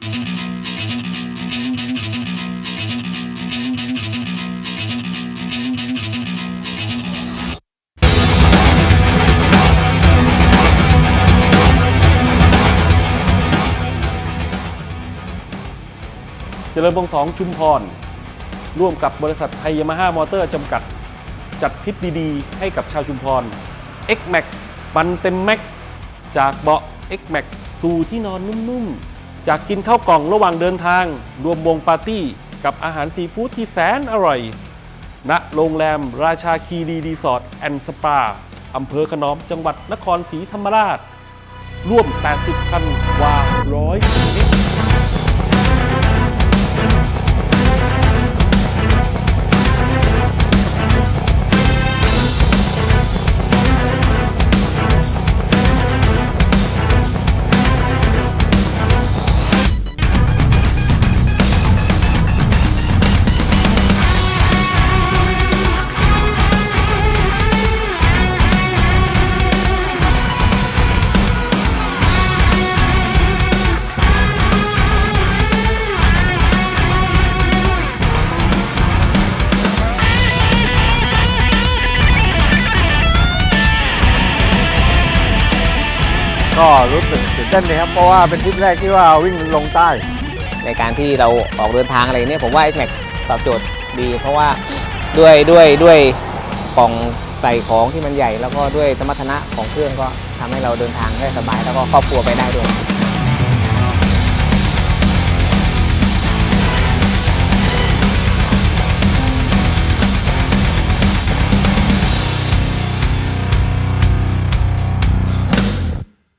เจริญพงสองชุมพร ร่วมกับบริษัทไทยยามาฮ่ามอเตอร์จำกัด จัดทริปดีๆ ให้กับชาวชุมพร X Max ปันเต็มแม็ก จากเบาะ X Max สู่ที่นอนนุ่มๆ จากกินข้าวกล่องระหว่างเดินทาง รวมวงปาร์ตี้ กับอาหารซีฟู้ดที่แสนอร่อย ณโรงแรมราชาคีรีรีสอร์ทแอนด์สปาอำเภอขนอมจังหวัดนครศรีธรรมราช ร่วม 80 คันกว่าร้อยชีวิต ก็รู้สึกตื่นเต้นเลยครับ เพราะว่าเป็นทริปแรกที่ว่าวิ่งลงใต้ ในการที่เราออกเดินทางอะไรเนี่ยผมว่าไอ้แม็กตอบโจทย์ดี เพราะว่าด้วยด้วยด้วยกล่องใส่ของที่มันใหญ่ แล้วก็ด้วยสมรรถนะของเครื่องก็ทำให้เราเดินทางได้สบาย แล้วก็ครอบครัวไปได้ด้วย